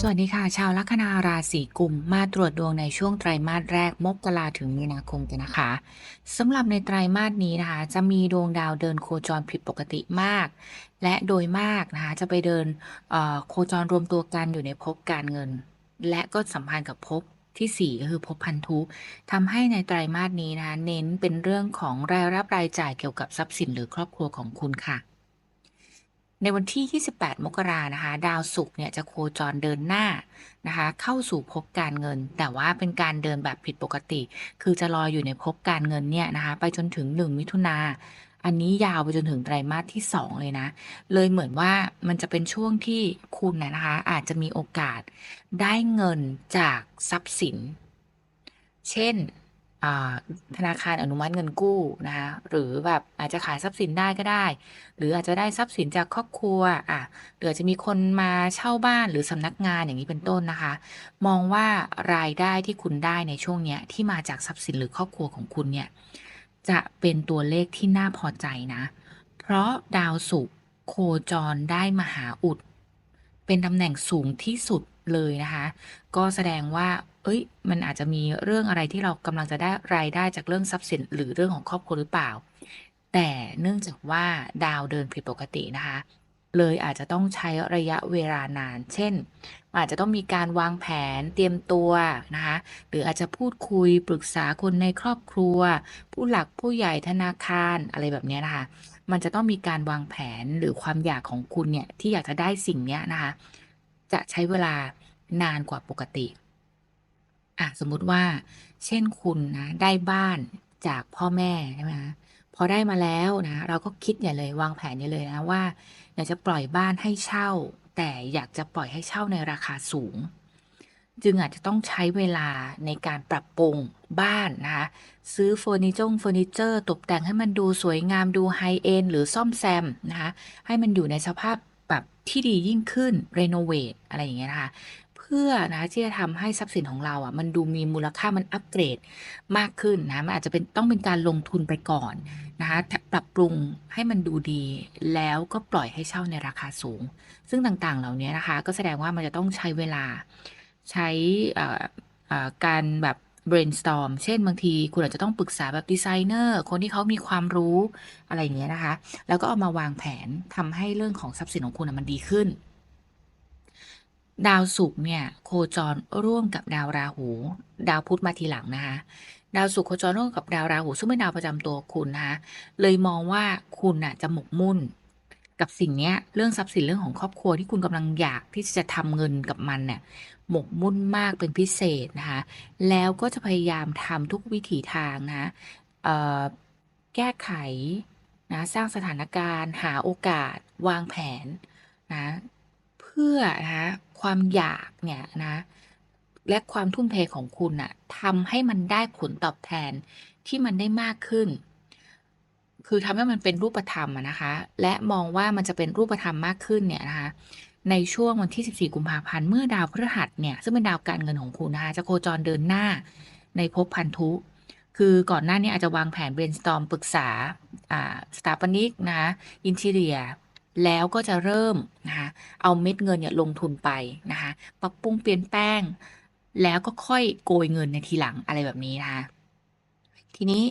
สวัสดีค่ะ ชาวลัคนาราศีกุมมาตรวจดวงในช่วงไตรมาสแรกมกราถึงมีนาคมกันนะคะสำหรับในไตรมาสนี้นะคะ จะมีดวงดาวเดินโคจรผิดปกติมาก และโดยมากนะคะ จะไปเดินโคจรรวมตัวกันอยู่ในภพการเงิน และก็สัมพันธ์กับภพที่ 4 ก็คือภพพันธุทำให้ในไตรมาสนี้นะเน้นเป็นเรื่องของรายรับรายจ่ายเกี่ยวกับทรัพย์สินหรือครอบครัวของคุณค่ะ ในวันที่ 28 มกรานะคะ ดาวศุกร์เนี่ยจะโคจรเดินหน้านะคะ เข้าสู่ภพการเงิน แต่ว่าเป็นการเดินแบบผิดปกติ คือจะลอยอยู่ในภพการเงินเนี่ยนะคะ ไปจนถึง 1 มิถุนาอันนี้ยาวไปจนถึงไตรมาสที่ 2 เลยนะ เลยเหมือนว่ามันจะเป็นช่วงที่คุณนะคะ อาจจะมีโอกาสได้เงินจากทรัพย์สิน เช่น ธนาคารอนุมัติเงินกู้นะคะหรือแบบอาจจะขายทรัพย์สินได้ก็ได้ หรืออาจจะได้ทรัพย์สินจากครอบครัวอะหรืออาจจะมีคนมาเช่าบ้านหรือสำนักงานอย่างนี้เป็นต้นนะคะ มองว่ารายได้ที่คุณได้ในช่วงเนี้ยที่มาจากทรัพย์สินหรือครอบครัวของคุณเนี่ยจะเป็นตัวเลขที่น่าพอใจนะ เพราะดาวศุกร์โคจรได้มหาอุด เป็นตำแหน่งสูงที่สุด เลยนะคะ ก็แสดงว่า เอ้ย มันอาจจะมีเรื่องอะไรที่เรากำลังจะได้รายได้จากเรื่องทรัพย์สิน หรือเรื่องของครอบครัวหรือเปล่า แต่เนื่องจากว่าดาวเดินผิดปกตินะคะ เลยอาจจะต้องใช้ระยะเวลานาน เช่น อาจจะต้องมีการวางแผนเตรียมตัวนะคะ หรืออาจจะพูดคุยปรึกษาคนในครอบครัว ผู้หลักผู้ใหญ่ธนาคารอะไรแบบนี้นะคะ มันจะต้องมีการวางแผนหรือความอยากของคุณเนี่ยที่อยากจะได้สิ่งเนี้ยนะคะ จะใช้เวลานานกว่าปกติอะสมมุติว่า เช่นคุณนะได้บ้านจากพ่อแม่ใช่ไหมคะพอได้มาแล้วนะ เราก็คิดใหญ่เลยวางแผนใหญ่เลยนะว่าอยากจะปล่อยบ้านให้เช่า แต่อยากจะปล่อยให้เช่าในราคาสูง จึงอาจจะต้องใช้เวลาในการปรับปรุงบ้านนะคะซื้อเฟอร์นิเจอร์เฟอร์นิเจอร์ตกแต่งให้มันดูสวยงามดูไฮเอนหรือซ่อมแซมนะคะให้มันอยู่ในสภาพ ที่ดียิ่งขึ้นรีโนเวทอะไรอย่างเงี้ยนะคะเพื่อนะที่จะทำให้ทรัพย์สินของเราอะมันดูมีมูลค่ามันอัปเกรดมากขึ้นนะมันอาจจะเป็นต้องเป็นการลงทุนไปก่อนนะคะปรับปรุงให้มันดูดี แล้วก็ปล่อยให้เช่าในราคาสูง ซึ่งต่างๆเหล่านี้นะคะ ก็แสดงว่ามันจะต้องใช้เวลาใช้การแบบ brainstorm เช่นบางทีคุณอาจจะต้องปรึกษาแบบดีไซเนอร์คนที่เขามีความรู้อะไรอย่างเงี้ยนะคะ แล้วก็เอามาวางแผนทำให้เรื่องของทรัพย์สินของคุณอะมันดีขึ้น ดาวศุกร์เนี่ยโคจรร่วมกับดาวราหู ดาวพุธมาทีหลังนะคะดาวศุกร์โคจรร่วมกับดาวราหูซึ่งเป็นดาวประจำตัวคุณนะคะเลยมองว่าคุณน่ะจะหมกมุ่น กับสิ่งเนี้ยเรื่องทรัพย์สินเรื่องของครอบครัวที่คุณกำลังอยากที่จะทำเงินกับมันเนี่ยหมกมุ่นมากเป็นพิเศษนะคะแล้วก็จะพยายามทำทุกวิถีทางนะแก้ไขนะสร้างสถานการณ์ หาโอกาส วางแผนนะเพื่อนะคะความอยากเนี่ยนะและความทุ่มเทของคุณน่ะทำให้มันได้ผลตอบแทนที่มันได้มากขึ้น คือทำให้มันเป็นรูปธรรมนะคะ และมองว่ามันจะเป็นรูปธรรมมากขึ้นเนี่ยนะคะ ในช่วงวันที่ 14 กุมภาพันธ์ เมื่อดาวพฤหัสเนี่ยซึ่งเป็นดาวการเงินของคุณนะคะ จะโคจรเดินหน้าในภพพันธุ คือก่อนหน้านี้อาจจะวางแผน brainstorm ปรึกษาอ่าสถาปนิกนะคะอินทีเรียแล้วก็จะเริ่มนะคะเอาเม็ดเงินเนี่ยลงทุนไปนะคะปรับปรุงเปลี่ยนแปลง แล้วก็ค่อยโกยเงินในทีหลังอะไรแบบนี้นะคะทีนี้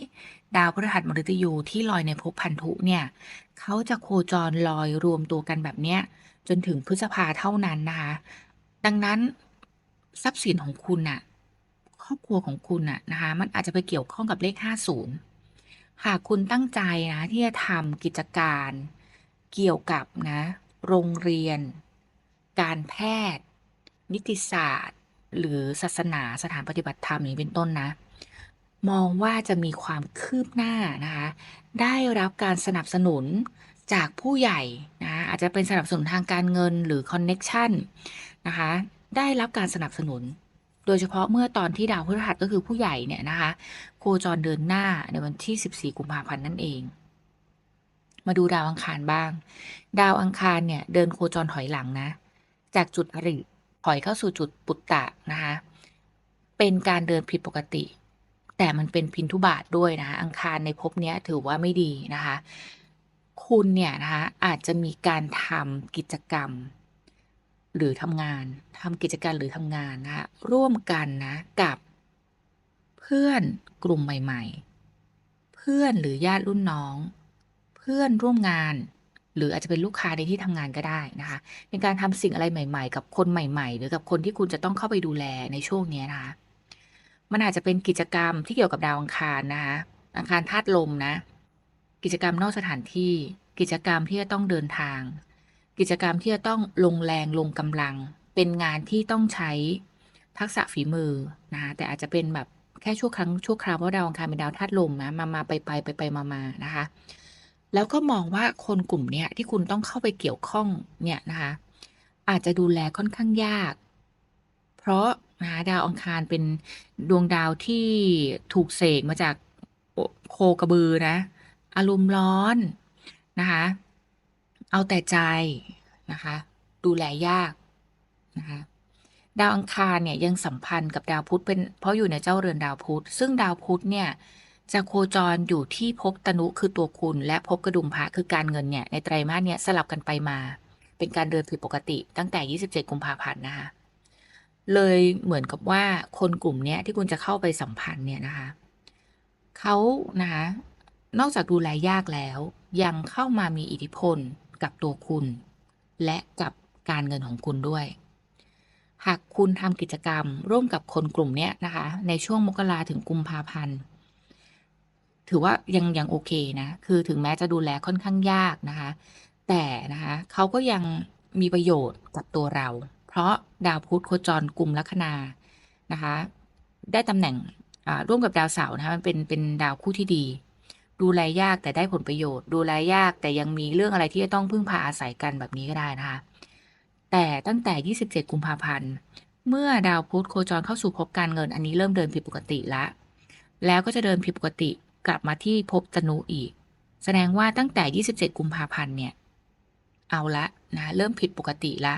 ดาวพฤหัสมฤตยูที่ลอยในภพพันธุเนี่ยเขาจะโคจรลอยรวมตัวกันแบบเนี้ยจนถึงพฤษภาเท่านั้นนะคะ ดังนั้นทรัพย์สินของคุณน่ะครอบครัวของคุณน่ะนะคะมันอาจจะไปเกี่ยวข้องกับเลข 50 หากคุณตั้งใจนะที่จะทำกิจการเกี่ยวกับนะโรงเรียน การแพทย์ นิติศาสตร์ หรือศาสนาสถานปฏิบัติธรรมอย่างเป็นต้นนะ มองว่าจะมีความคืบหน้านะคะได้รับการสนับสนุนจากผู้ใหญ่นะะอาจจะเป็นสนับสนุนทางการเงินหรือคอนเน็กชันนะคะได้รับการสนับสนุน โดยเฉพาะเมื่อตอนที่ดาวพฤหัสก็คือผู้ใหญ่เนี่ยนะคะโคจรเดินหน้าในวันที่ 14 กุมภาพันธ์นั่นเอง มาดูดาวอังคารบ้าง ดาวอังคารเนี่ยเดินโคจรถอยหลังนะ จากจุดอริถอยเข้าสู่จุดปุตตะนะคะเป็นการเดินผิดปกติ แต่มันเป็นพินทุบาทด้วยนะอังคารในภพเนี้ยถือว่าไม่ดีนะคะ คุณเนี่ยนะคะอาจจะมีการทำกิจกรรม หรือทำงานทำกิจการหรือทำงานนะคะร่วมกันนะกับเพื่อนกลุ่มใหม่ ๆ เพื่อนหรือญาติรุ่นน้อง เพื่อนร่วมงานหรืออาจจะเป็นลูกค้าในที่ทำงานก็ได้นะคะเป็นการทำสิ่งอะไรใหม่ ๆ กับคนใหม่ ๆ หรือกับคนที่คุณจะต้องเข้าไปดูแลในช่วงนี้นะคะ มันอาจจะเป็นกิจกรรมที่เกี่ยวกับดาวอังคารนะคะอังคารธาตุลมนะ กิจกรรมนอกสถานที่ กิจกรรมที่จะต้องเดินทาง กิจกรรมที่จะต้องลงแรงลงกำลัง เป็นงานที่ต้องใช้ทักษะฝีมือนะคะแต่อาจจะเป็นแบบแค่ชั่วครั้งชั่วคราวเพราะดาวอังคารเป็นดาวธาตุลมนะมามาไปไปไปไปมามานะคะ แล้วก็มองว่าคนกลุ่มเนี้ยที่คุณต้องเข้าไปเกี่ยวข้องเนี่ยนะคะ อาจจะดูแลค่อนข้างยาก เพราะ นะคะดาวอังคารเป็นดวงดาวที่ถูกเสกมาจากโคกระบือนะ อารมณ์ร้อนนะคะ เอาแต่ใจนะคะ ดูแลยากนะคะดาวอังคารเนี่ยยังสัมพันธ์กับดาวพุธเป็นเพราะอยู่ในเจ้าเรือนดาวพุธ ซึ่งดาวพุธเนี่ยจะโคจรอยู่ที่ภพตนุคือตัวคุณ และภพกระดุมพระคือการเงินเนี่ยในไตรมาสเนี่ยสลับกันไปมา เป็นการเดินผิดปกติตั้งแต่ 27 กุมภาพันธ์นะคะ เลยเหมือนกับว่าคนกลุ่มนี้ที่คุณจะเข้าไปสัมพันธ์เนี่ยนะคะเขานะคะนอกจากดูแลยากแล้ว ยังเข้ามามีอิทธิพลกับตัวคุณ และกับการเงินของคุณด้วย หากคุณทำกิจกรรมร่วมกับคนกลุ่มนี้นะคะ ในช่วงมกราถึงกุมภาพันธ์ถือว่ายังยังโอเคนะ คือถึงแม้จะดูแลค่อนข้างยากนะคะ แต่นะคะเขาก็ยังมีประโยชน์กับตัวเรา ราะดาวพุธโคจรกลุ่มลัคนานะคะ ได้ตำแหน่งร่วมกับดาวเสาร์นะคะมันเป็นเป็นดาวคู่ที่ดี ดูแลยากแต่ได้ผลประโยชน์ ดูแลยากแต่ยังมีเรื่องอะไรที่จะต้องพึ่งพาอาศัยกันแบบนี้ก็ได้นะคะ แต่ตั้งแต่ 27 กุมภาพันธ์ เมื่อดาวพุธโคจรเข้าสู่ภพการเงิน อันนี้เริ่มเดินผิดปกติละ แล้วก็จะเดินผิดปกติกลับมาที่ภพตนุอีก แสดงว่าตั้งแต่ 27 กุมภาพันธ์เนี่ย เอาละนะเริ่มผิดปกติละ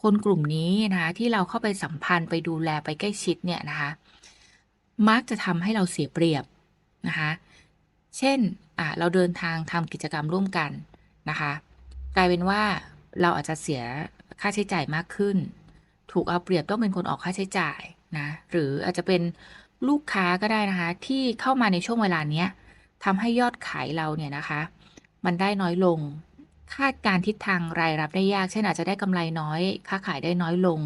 คนกลุ่มนี้นะคะที่เราเข้าไปสัมพันธ์ไปดูแลไปใกล้ชิดเนี่ยนะคะ มักจะทำให้เราเสียเปรียบนะคะ เช่นอะเราเดินทางทำกิจกรรมร่วมกันนะคะ กลายเป็นว่าเราอาจจะเสียค่าใช้จ่ายมากขึ้น ถูกเอาเปรียบต้องเป็นคนออกค่าใช้จ่ายนะหรืออาจจะเป็นลูกค้าก็ได้นะคะ ที่เข้ามาในช่วงเวลาเนี้ยทำให้ยอดขายเราเนี่ยนะคะ มันได้น้อยลง คาดการณ์ทิศทางรายรับได้ยาก เช่นอาจจะได้กำไรน้อย ค้าขายได้น้อยลง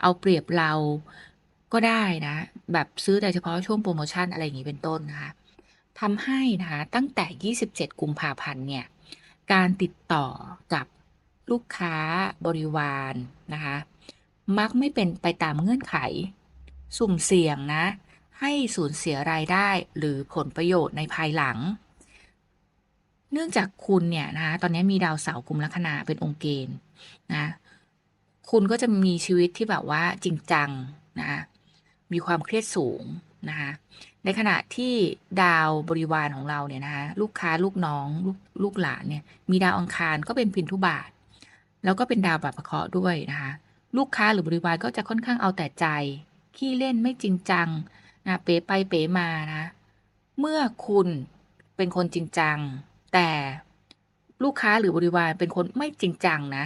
เอาเปรียบเราก็ได้นะ แบบซื้อแต่เฉพาะช่วงโปรโมชั่นอะไรอย่างนี้เป็นต้นนะคะทำให้นะคะตั้งแต่ 27 กุมภาพันธ์เนี่ย การติดต่อกับลูกค้าบริวารนะคะ มักไม่เป็นไปตามเงื่อนไข สุ่มเสี่ยงนะ ให้สูญเสียรายได้หรือผลประโยชน์ในภายหลัง เนื่องจากคุณเนี่ยนะคะตอนนี้มีดาวเสาร์กุมลัคนาเป็นองค์เกณฑ์นะคุณก็จะมีชีวิตที่แบบว่าจริงจังนะมีความเครียดสูงนะคะในขณะที่ดาวบริวารของเราเนี่ยนะคะลูกค้าลูกน้องลูกลูกหลานเนี่ยมีดาวอังคารก็เป็นพินทุบาท แล้วก็เป็นดาวแบบประเคราะห์ด้วยนะคะลูกค้าหรือบริวารก็จะค่อนข้างเอาแต่ใจขี้เล่นไม่จริงจังนะเป๋ไปเป๋มานะเมื่อคุณเป็นคนจริงจัง แต่ลูกค้าหรือบริวารเป็นคนไม่จริงจังนะ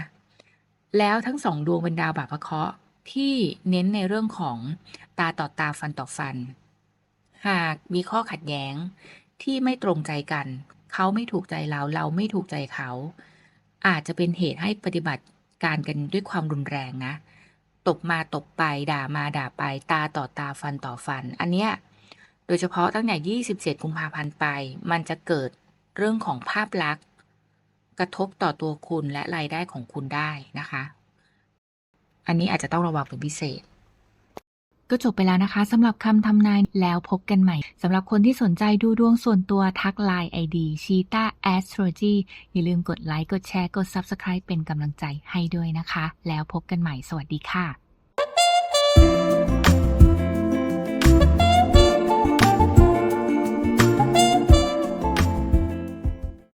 แล้วทั้งสองดวงเป็นดาวบบพระเคราะห์ที่เน้นในเรื่องของตาต่อตาฟันต่อฟัน หากมีข้อขัดแย้งที่ไม่ตรงใจกัน เขาไม่ถูกใจเราเราไม่ถูกใจเขา อาจจะเป็นเหตุให้ปฏิบัติการกันด้วยความรุนแรงนะ ตบมาตบไปด่ามาด่าไป ตาต่อตาฟันต่อฟัน อันเนี้ยโดยเฉพาะตั้งแต่ 27 กุมภาพันธ์ไป มันจะเกิด เรื่องของภาพลักษณ์ กระทบต่อตัวคุณและรายได้ของคุณได้นะคะ อันนี้อาจจะต้องระวังเป็นพิเศษ ก็จบไปแล้วนะคะสำหรับคำทำนายแล้วพบกันใหม่สำหรับคนที่สนใจดูดวงส่วนตัวทักไลน์ ID Cheetah Astrology อย่าลืมกดไลค์กดแชร์กด Subscribe เป็นกำลังใจให้ด้วยนะคะ แล้วพบกันใหม่สวัสดีค่ะ